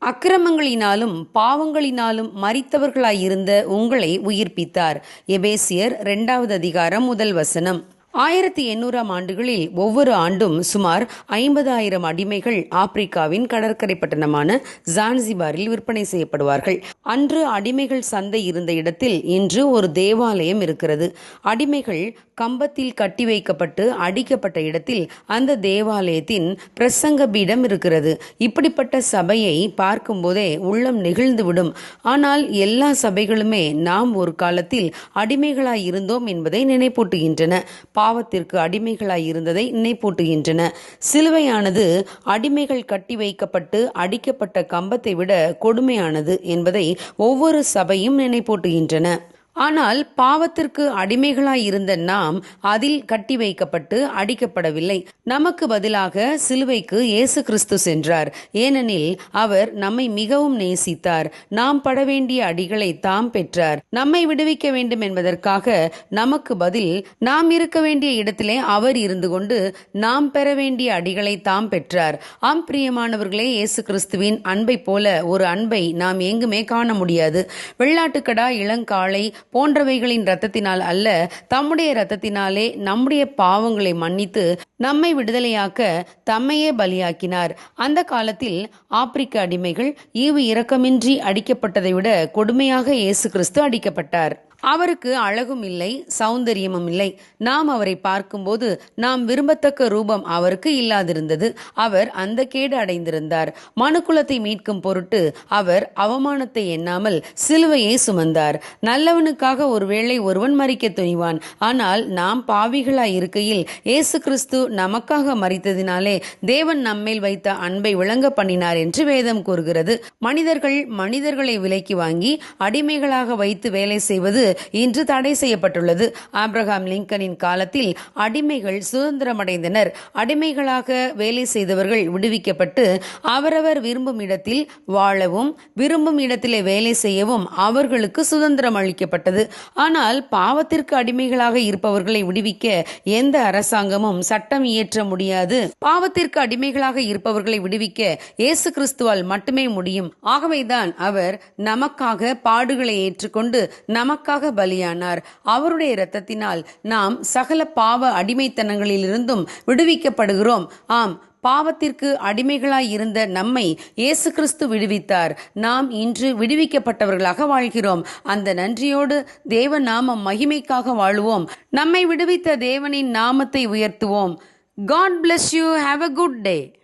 அக்கிரமங்களினாலும் பாவங்களினாலும் மறித்தவர்களாயிருந்த உங்களை உயிர்ப்பித்தார். எபேசியர் இரண்டாவது அதிகாரம் முதல் வசனம். ஆயிரத்தி எண்ணூறாம் ஆண்டுகளில் ஒவ்வொரு ஆண்டும் சுமார் ஐம்பதாயிரம் அடிமைகள் ஆப்பிரிக்காவின் கடற்கரை பட்டணமான ஜான்சிபாரில் விற்பனை செய்யப்படுவார்கள். அன்று அடிமைகள் சந்தை இருந்த இடத்தில் இன்று ஒரு தேவாலயம் இருக்கிறது. அடிமைகள் கம்பத்தில் கட்டி வைக்கப்பட்டு அடிக்கப்பட்ட இடத்தில் அந்த தேவாலயத்தின் பிரசங்க பீடம் இருக்கிறது. இப்படிப்பட்ட சபையை பார்க்கும்போதே உள்ளம் நெகிழ்ந்துவிடும். ஆனால் எல்லா சபைகளுமே நாம் ஒரு காலத்தில் அடிமைகளாய் இருந்தோம் என்பதை நினைப்பூட்டுகின்றன. பாவத்திற்கு அடிமைகளாய் இருந்ததை நினைப்பூட்டுகின்றன சிலுவையானது அடிமைகள் கட்டி வைக்கப்பட்டு அடிக்கப்பட்ட கம்பத்தை விட கொடுமையானது என்பதை ஒவ்வொரு சபையும் நினைப்பூட்டுகின்றன. ஆனால் பாவத்திற்கு அடிமைகளாய் இருந்த நாம் அதில் கட்டி வைக்கப்பட்டு அடிக்கப்படவில்லை. நமக்கு பதிலாக சிலுவைக்கு இயேசு கிறிஸ்து சென்றார். ஏனெனில் அவர் நம்மை மிகவும் நேசித்தார். நாம் பட வேண்டிய அடிகளை தாம் பெற்றார். நம்மை விடுவிக்க வேண்டும் என்பதற்காக நமக்கு பதில் நாம் இருக்க வேண்டிய இடத்திலே அவர் இருந்து கொண்டு நாம் பெற வேண்டிய அடிகளை தாம் பெற்றார். ஆம் பிரியமானவர்களே இயேசு கிறிஸ்துவின் அன்பை போல ஒரு அன்பை நாம் எங்குமே காண முடியாது. வெள்ளாட்டுக்கடா இளங்காளை போன்றவைகளின் இரத்தத்தினால் அல்ல தம்முடைய இரத்தத்தினாலே நம்முடைய பாவங்களை மன்னித்து நம்மை விடுதலையாக்க தம்மையே பலியாக்கினார். அந்த காலத்தில் ஆப்பிரிக்க அடிமைகள் ஈவு இரக்கமின்றி அடிக்கப்பட்டதை விட கொடுமையாக இயேசு கிறிஸ்து அடிக்கப்பட்டார். அவருக்கு அழகும் இல்லை சௌந்தரியமும் இல்லை. நாம் அவரை பார்க்கும்போது நாம் விரும்பத்தக்க ரூபம் அவருக்கு இல்லாதிருந்தது. அவர் அந்த கேடு அடைந்திருந்தார். மனுக்குலத்தை மீட்கும் பொருட்டு அவர் அவமானத்தை எண்ணாமல் சிலுவையை சுமந்தார். நல்லவனுக்காக ஒருவேளை ஒருவன் மறிக்க துணிவான். ஆனால் நாம் பாவிகளாய் இருக்கையில் இயேசு கிறிஸ்து நமக்காக மறித்ததினாலே தேவன் நம்மேல் வைத்த அன்பை விளங்க பண்ணினார் என்று வேதம் கூறுகிறது. மனிதர்கள் மனிதர்களை விலைக்கு வாங்கி அடிமைகளாக வைத்து வேலை செய்வது இன்று தடை செய்யப்பட்டுள்ளது. ஆப்ரஹாம் லிங்கனின் காலத்தில் அடிமைகள் சுதந்திரமடைந்தனர். அடிமைகளாக வேலை செய்தவர்கள் விடுவிக்கப்பட்டு அவரவர் விரும்பும் இடத்தில் வாழவும் விரும்பும் இடத்திலே வேலை செய்யவும் அவர்களுக்கு சுதந்திரம் அளிக்கப்பட்டது. ஆனால் பாவத்திற்கு அடிமைகளாக இருப்பவர்களை விடுவிக்க எந்த அரசாங்கமும் சட்டம் இயற்ற முடியாது. பாவத்திற்கு அடிமைகளாக இருப்பவர்களை விடுவிக்க இயேசு கிறிஸ்துவால் மட்டுமே முடியும். ஆகவேதான் அவர் நமக்காக பாடுகளை ஏற்றுக்கொண்டு நமக்காக பலியானார். அவருடைய இரத்தத்தினால் நாம் சகல பாவ அடிமைத்தனங்களிலிருந்தும் விடுவிக்கப்படுகிறோம். ஆம் பாவத்திற்கு அடிமைகளாய் இருந்த நம்மை இயேசு கிறிஸ்து விடுவித்தார். நாம் இன்று விடுவிக்கப்பட்டவர்களாக வாழ்கிறோம். அந்த நன்றியோடு தேவ நாமம் மகிமைக்காக வாழுவோம். நம்மை விடுவித்த தேவனின் நாமத்தை உயர்த்துவோம். God bless you have a good day